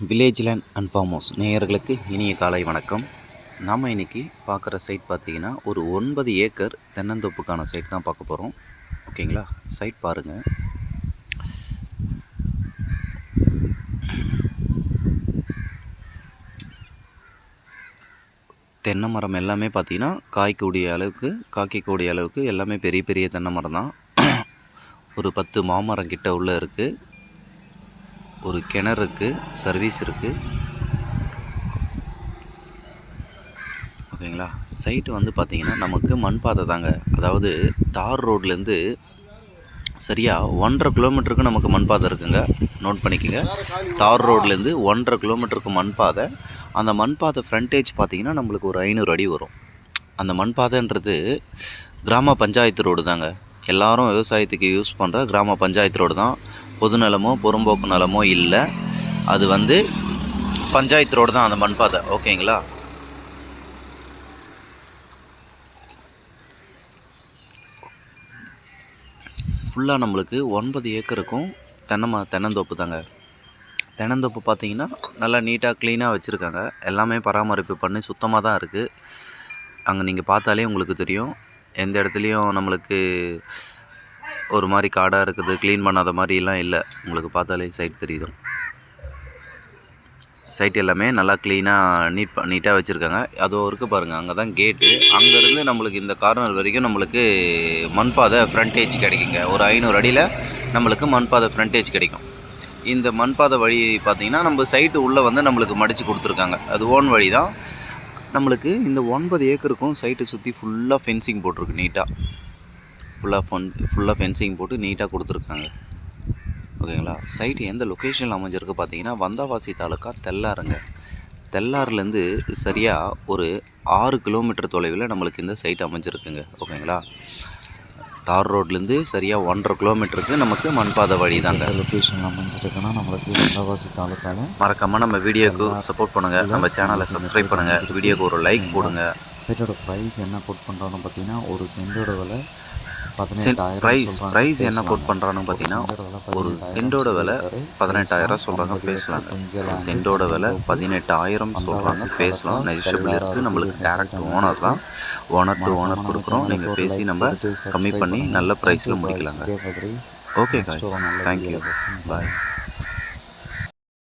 Village land and farm house நேயர்களுக்கு இனிய காலை வணக்கம். நாம் இன்னைக்கு பார்க்குற சைட் பார்த்தீங்கன்னா ஒரு ஒன்பது ஏக்கர் தென்னந்தோப்புக்கான சைட் தான் பார்க்க போகிறோம் ஓகேங்களா? சைட் பாருங்கள் தென்னை மரம் எல்லாமே பார்த்தீங்கன்னா காய்க்கக்கூடிய அளவுக்கு காய்க்கக்கூடிய அளவுக்கு எல்லாமே பெரிய பெரிய தென்னை மரம் தான். ஒரு பத்து மாமரம் கிட்ட உள்ளே இருக்குது ஒரு கிணறு இருக்குது சர்வீஸ் இருக்குது ஓகேங்களா? சைட்டு வந்து பார்த்திங்கன்னா நமக்கு மண் பாதை தாங்க. அதாவது தார் ரோட்லேருந்து சரியாக ஒன்றரை கிலோமீட்டருக்கு நமக்கு மண் பாதை இருக்குங்க. நோட் பண்ணிக்கோங்க. தார் ரோட்லேருந்து ஒன்றரை கிலோமீட்டருக்கு மண் பாதை. அந்த மண் பாதை ஃப்ரண்டேஜ் பார்த்திங்கன்னா நம்மளுக்கு ஒரு ஐநூறு அடி வரும். அந்த மண் பாதைன்றது கிராம பஞ்சாயத்து ரோடு தாங்க. எல்லாரும் விவசாயத்துக்கு யூஸ் பண்ணுற கிராம பஞ்சாயத்து ரோடு தான். பொது நலமோ புறம்போக்கு நலமோ இல்லை. அது வந்து பஞ்சாயத்து ரோடு தான் அந்த மண் பாதை ஓகேங்களா? ஃபுல்லாக நம்மளுக்கு ஒன்பது ஏக்கருக்கும் தென்னை தென்னந்தோப்பு தாங்க. தென்னந்தோப்பு பார்த்தீங்கன்னா நல்லா நீட்டாக க்ளீனாக வச்சுருக்காங்க. எல்லாமே பராமரிப்பு பண்ணி சுத்தமாக தான் இருக்குது அங்கே நீங்கள் பார்த்தாலே உங்களுக்கு தெரியும். எந்த இடத்துலையும் நம்மளுக்கு ஒரு மாதிரி காடாக இருக்குது க்ளீன் பண்ணாத மாதிரிலாம் இல்லை. உங்களுக்கு பார்த்தாலே சைட் தெரியுது. சைட் எல்லாமே நல்லா க்ளீனாக நீட் நீட்டாக வச்சுருக்காங்க. அதோ இருக்குது பாருங்கள் அங்கே தான் கேட்டு அங்கேருந்து நம்மளுக்கு இந்த கார்னர் வரைக்கும் நம்மளுக்கு மண் பாதை ஃப்ரண்டேஜ் கிடைக்குங்க. ஒரு ஐநூறு அடியில் நம்மளுக்கு மண் பாதை ஃப்ரண்டேஜ் கிடைக்கும். இந்த மண் பாதை வழி பார்த்திங்கன்னா நம்ம சைட்டு உள்ளே வந்து நம்மளுக்கு மடித்து கொடுத்துருக்காங்க. அது ஓன் வழி தான் நம்மளுக்கு இந்த ஒன்பது ஏக்கருக்கும் சைட்டை சுற்றி ஃபுல்லாக ஃபென்சிங் போட்டிருக்கு நீட்டாக ஃபுல்லாக ஃபன் ஃபுல்லாக ஃபென்சிங் போட்டு நீட்டாக கொடுத்துருக்காங்க. ஓகேங்களா? சைட் எந்த லொக்கேஷனில் அமைஞ்சிருக்கு பார்த்தீங்கன்னா வந்தாவாசி தாலுக்கா தெல்லாறுங்க. தெல்லாறுலேருந்து சரியாக ஒரு ஆறு கிலோமீட்டர் தொலைவில் நம்மளுக்கு இந்த சைட் அமைஞ்சிருக்குங்க. ஓகேங்களா? தார் ரோட்லேருந்து சரியாக ஒன்றரை கிலோமீட்டருக்கு நமக்கு மண்பாதை வழி தாங்க லொக்கேஷன் அமைஞ்சிருக்குன்னா நம்மளுக்கு வந்தவாசி தாலுக்காவில் மறக்காமல் நம்ம வீடியோக்கு சப்போர்ட் பண்ணுங்கள் நம்ம சேனலை சப்ஸ்கிரைப் பண்ணுங்கள் வீடியோக்கு ஒரு லைக் போடுங்க சைட்டோட ப்ரைஸ் என்ன கோட் பண்ணுறோன்னு பார்த்தீங்கன்னா ஒரு சென்டோட விலை ப்ரைஸ் ப்ரைஸ் என்ன கோட் பண்ணுறான்னு பார்த்தீங்கன்னா ஒரு சென்டோட விலை பதினெட்டாயிரம் சொல்கிறாங்க பேசலாங்க. சென்டோட விலை பதினெட்டாயிரம் சொல்கிறாங்க பேசலாம் நெஜிஷபிள் இருக்குது நம்மளுக்கு டேரக்ட் ஓனர் தான் ஓனர் டு ஓனர் கொடுக்குறோம். நீங்கள் பேசி நம்ம கம்மி பண்ணி நல்ல ப்ரைஸில் முடிக்கலாங்க. Okay guys thank you bye